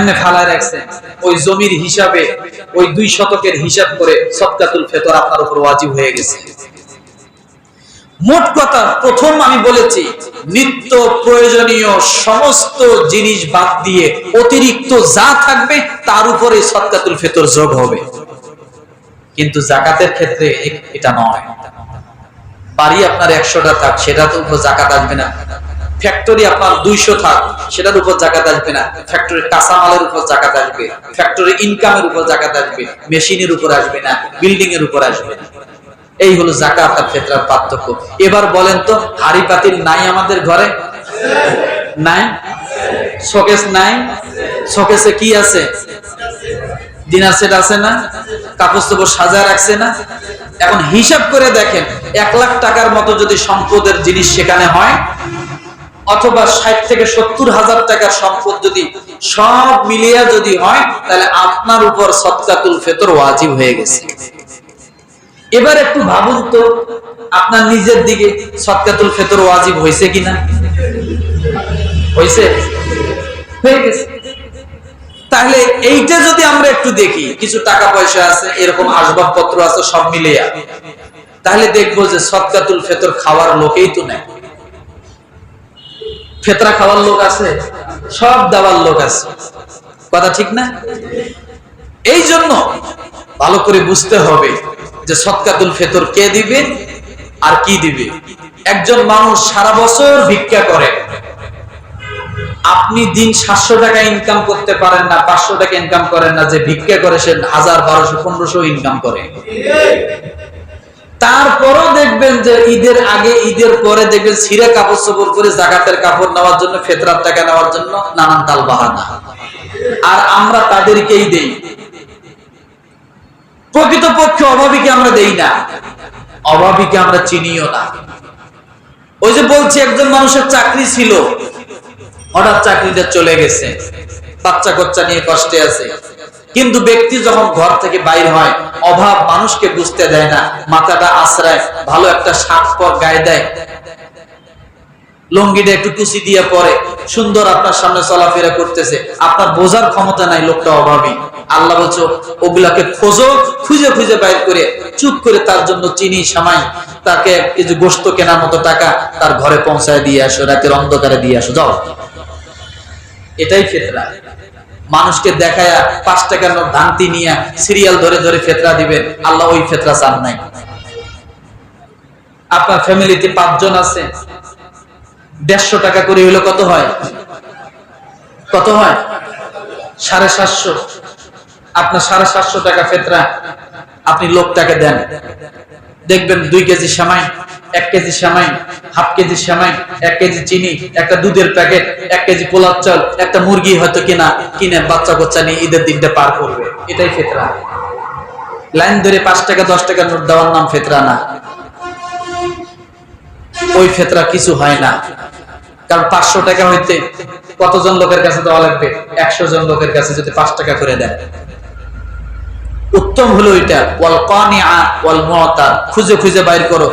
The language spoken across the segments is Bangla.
এমনি ফালায় রাখছে। ওই জমির হিসাবে, ওই দুই শতকের হিসাব করে সৎকাতুল ফেতর আপনার উপর ওয়াজিব হয়ে গেছে। মোট কথা, প্রথম আমি বলেছি, নিত্য প্রয়োজনীয় সমস্ত জিনিস বাদ দিয়ে অতিরিক্ত যা থাকবে, তার উপরে সৎকাতুল ফেতর যোগ হবে। কিন্তু জাকাতের ক্ষেত্রে এটা নয়। বাড়ি আপনার একশোটা থাক সেটা তো জাকাত আসবে না। ফ্যাক্টরি আপনার দুইশো থাক, সেটার উপর জাকাত আসবে না। ফ্যাক্টরির কাঁচামালের উপর জাকাত আসবে। ফ্যাক্টরি ইনকামের উপর জাকাত আসবে। মেশিনের উপর আসবে না বিল্ডিং এর উপর আসবে না। এই হলো জাকাত আর ফেতরার পার্থক্য। এবার বলেন তো হাড়ি পাতিল নাই আমাদের ঘরে? নাই? শোকেস নাই? শোকেসে কি আছে? ডিনার সেট আছে না? কাপড় চোপড় সাজা রাখছে না? এখন হিসাব করে দেখেন, এক লাখ টাকার মতো যদি সম্পদের জিনিস সেখানে হয় অথবা ষাট থেকে সত্তর হাজার টাকার সম্পদ যদি সব মিলিয়ে যদি হয়, তাহলে আপনার উপর সৎকাতুল ফেতর ওয়াজিব হয়ে গেছে। এবার একটু ভাবুন তো, আপনার নিজের দিকে সৎকাতুল ফেতর ওয়াজিব হয়েছে কিনা? হয়েছে? হয়ে গেছে। তাহলে এইটা যদি আমরা একটু দেখি, কিছু টাকা পয়সা আছে, এরকম আসবাবপত্র আছে, সব মিলিয়া। তাহলে দেখব যে সৎকাতুল ফেতর খাওয়ার লোকেই তো নাই। ফেতরা খাওয়ার লোক আছে, সব দেওয়ার লোক আছে। কথা ঠিক না? এই জন্য ভালো করে বুঝতে হবে যে সৎকাতুল ফেতর কে দিবে আর কি দিবে। একজন মানুষ সারা বছর ভিক্ষা করে। আপনি দিন সাতশো টাকা ইনকাম করতে পারেন না, পাঁচশো টাকা ইনকাম করেন না, যে ভিক্ষা করে সে হাজার, বারোশো, পনেরোশো ইনকাম করে। তারপরও দেখবেন যে ঈদের আগে, ঈদের পরে দেখবেন ছিঁড়ে কাপড় চোপড় করে জাগাতের কাপড় নেওয়ার জন্য, ফেতরার টাকা নেওয়ার জন্য নানান তাল বাহানা আর আমরা তাদেরকেই দেই। প্রকৃতপক্ষে অভাবীকে আমরা দেই না। অভাবীকে আমরা চিনিও না। ওই যে বলছি, একজন মানুষের চাকরি ছিল, হঠাৎ চাকরিটা চলে গেছে বাচ্চা কচ্চা নিয়ে কষ্টে আছে। কিন্তু ব্যক্তি যখন ঘর থেকে বাইর হয় অভাব মানুষকে বুঝতে দেয় না। মাথাটা আশ্রয়, ভালো একটা শাক পর গায়ে দেয়। লঙ্গিটা একটু কুচি দিয়ে পরে, সুন্দর আপনার সামনে চলাফেরা করতেছে। আপনার বোঝার ক্ষমতা নাই, লোকটা অভাবী। আল্লাহ বলছো, ওগুলাকে খোঁজো, খুঁজে খুঁজে বাইর করে, চুপ করে তার জন্য চিনি, সামাই, তাকে কিছু গোস্ত কেনার মতো টাকা তার ঘরে পৌঁছায় দিয়ে আসো, রাতের অন্ধকারে দিয়ে আসো, যাও। এটাই ফেতরা মানুষকে দেখায় পাঁচ টাকার নোট ভাঙতি নিয়ে সিরিয়াল ধরে ধরে ফেতরা দিবেন। আল্লাহ ওই ফেতরা চান নাই। আপনার ফ্যামিলিতে পাঁচজন আছে। দেড়শো টাকা করে হইলে কত হয়? কত হয়? সাড়ে সাতশো। আপনার সাড়ে সাতশো টাকা ফেতরা আপনি লোকটাকে দেন। দেখবেন দুই কেজি সামাই, এক কেজি সামাই, হাফ কেজি সামাই, এক কেজি চিনি, একটা দুধের প্যাকেট, এক কেজি পোলার চাল, একটা মুরগি হয়তো কিনা, কিনে বাচ্চা কোচ্চা নিয়ে ঈদের দিনটা পার করবে। এটাই ফেতরা। লাইন ধরে পাঁচ টাকা, দশ টাকা নোট দেওয়ার নাম ফেতরা না। ওই ফেতরা কিছু হয় না। কারণ পাঁচশো টাকা হইতে কতজন লোকের কাছে দেওয়া লাগবে? একশো জন লোকের কাছে যদি পাঁচ টাকা করে দেন। উত্তম হলো এটা। ওয়াল কানিআ ওয়াল মুআতা। খুঁজে খুঁজে বাইর করো।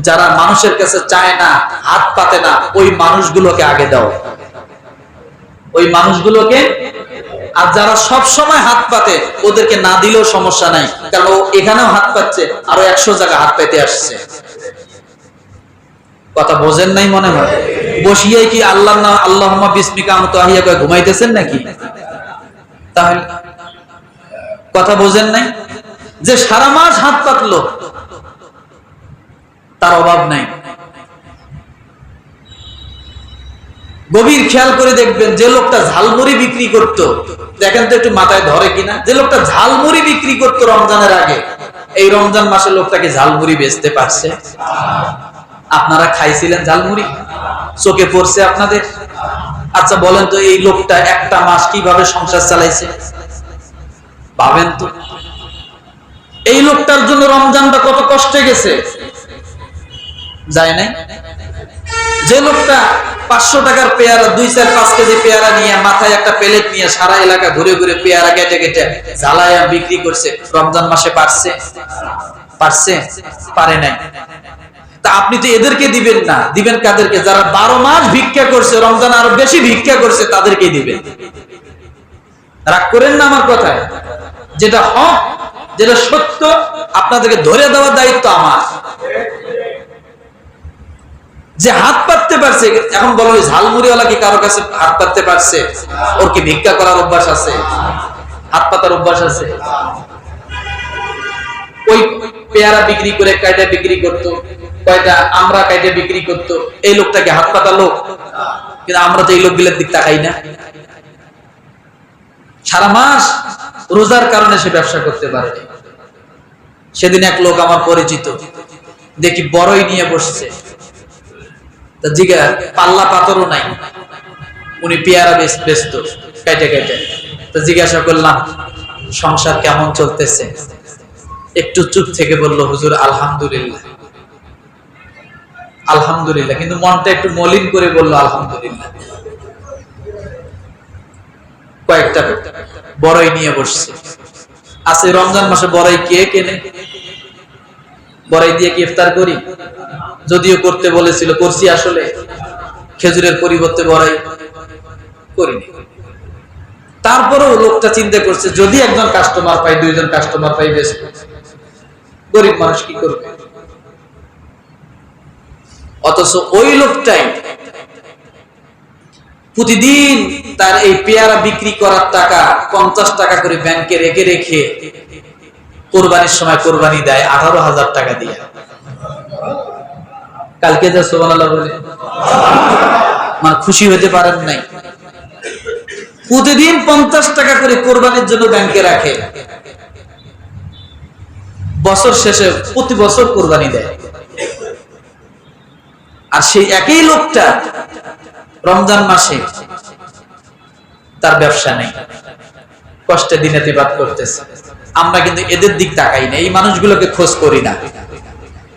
যারা মানুষের কাছে চায় না, হাত পাতে না, ওই মানুষগুলোকে আগে দাও। ওই মানুষগুলোকে আর যারা সব সময় হাত পাতে, ওদেরকে না দিলেও সমস্যা নাই। কারণ এখানেও হাত পাচ্ছে, আরও একশো জায়গা হাত পেতে আসছে। কথা বোঝেন নাই মনে হয়? বসিয়ে কি আল্লাহ আল্লাহ বিস্মিকা কয়ে ঘুমাইতেছেন নাকি? তাহলে কথা বোঝেন নাই? যে সারা মাস হাত পাতলো, তার অভাব নাই। গভীর খেয়াল করে দেখবেন, যে লোকটা ঝালমুড়ি বিক্রি করত, দেখেন তো একটু মাথায় ধরে কিনা, যে লোকটা ঝালমুড়ি বিক্রি করত রমজানের আগে, এই রমজান মাসে লোকটাকে ঝালমুড়ি বেচতে পারছে। আপনারা খাইছিলেন ঝালমুড়ি? চোখে পড়ছে আপনাদের? আচ্ছা বলেন তো এই লোকটা একটা মাস কীভাবে সংসার চালাইছে? ভাবেন তো? এই লোকটার জন্য রমজানটা কত কষ্টে গেছে? যায় নাই? যে লোকটা পাঁচশো টাকার পেয়ারা, দুই চার পাঁচ কেজি পেয়ারা নিয়ে মাথায় একটা প্লেট নিয়ে সারা এলাকা ঘুরে ঘুরে পেয়ারা কেটে কেটে জ্বালায়া বিক্রি করছে। রমজান মাসে পারছে? পারছে? পারে নাই। তা আপনি তো এদেরকে দিবেন না। দিবেন কাদেরকে? যারা বারো মাস ভিক্ষা করছে, রমজান আরও বেশি ভিক্ষা করছে, তাদেরকে দিবেন। রাগ করেন না আমার কথায়? যেটা হক, যেটা সত্য, আপনাদেরকে ধরে দেওয়ার দায়িত্ব আমার। যে হাত পাততে পারছে, এখন বলো ওই ঝালমুড়িওয়ালা কি কারও কাছে হাত পাততে পারছে? ওর কি ভিক্ষা করার অভ্যাস আছে? হাত পাতার অভ্যাস আছে? ওই পেয়ারা বিক্রি করে কয়টা বিক্রি করতো? কয়টা আমরা কয়টা বিক্রি করতো? এই লোকটাকে হাত পাতা লোক কিন্তু আমরা তো এই লোকগুলোর দিক তাকাই না। সারা মাস রোজার কারণে সে ব্যবসা করতে পারে সেদিন এক লোক আমার পরিচিত, দেখি বড়ই নিয়ে বসছে। জিগা, পাল্লা পাথরও নাই। উনি পেয়ারা ব্যস্ত, কেটে কেটে। তো জিজ্ঞাসা করলাম, সংসার কেমন চলতেছে? একটু চুপ থেকে বলল, হুজুর, আলহামদুলিল্লাহ। আলহামদুলিল্লাহ, কিন্তু মনটা একটু মলিন করে বলল, আলহামদুলিল্লাহ। কয়েকটা বড়ই নিয়ে বসছে। আছে রমজান মাসে বড়ই কে কেনে? বড়াই দিয়ে কি ইফতার করি? যদিও করতে বলেছিল, করছি আসলে। খেজুরের পরিবর্তে বড়াই করিনি। তারপরেও লোকটা চিন্তা করছে, যদি একজন কাস্টমার পাই দুইজন কাস্টমার পাই বেশ। গরিব মানুষ কি করবে? অথচ ওই লোকটাই প্রতিদিন তার এই পেয়ারা বিক্রি করার টাকা, পঞ্চাশ টাকা করে ব্যাংকে রেখে রেখে কোরবানির সময় কোরবানি দেয়, আঠারো হাজার টাকা দিয়ে। কালকে যা সোবান বলে। মানে খুশি হতে পারেন নাই। প্রতিদিন পঞ্চাশ টাকা করে কোরবানির জন্য ব্যাংকে রাখে। বছর শেষে প্রতি বছর কোরবানি দেয়। আর সেই একই লোকটা রমজান মাসে তার ব্যবসা নেই। কষ্টে দিনাতিবাদ করতেছে। আমরা কিন্তু এদের দিক তাকাই না, এই মানুষগুলোকে খোঁজ করি না।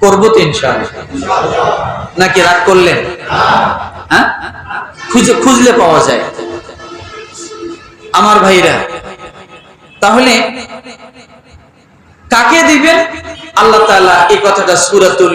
করব তো ইনশাআল্লাহ। নাকি রাগ করলেন? হ্যাঁ? খুঁজে খুঁজলে পাওয়া যায়। আমার ভাইরা, তাহলে কাকে দিবেন? আল্লাহ তাআলা এই কথাটা সূরাতুল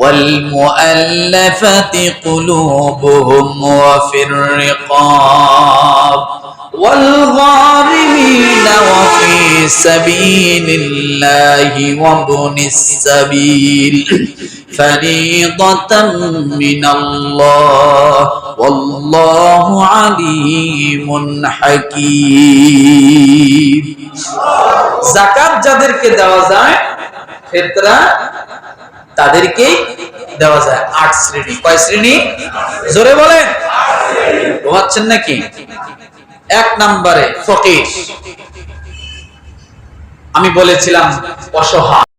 والمؤلفة قلوبهم وفي الرقاب والغارمين وفي سبيل الله وابن السبيل فريضة من الله والله عليم حكيم زكاة جادر كدوازات فطرة ফেতরা তাদেরকেই দেওয়া যায় আট শ্রেণি। কয় শ্রেণি? জোরে বলেন। ঘুমাচ্ছেন নাকি? এক নম্বরে ফকির। আমি বলেছিলাম, অসহায়।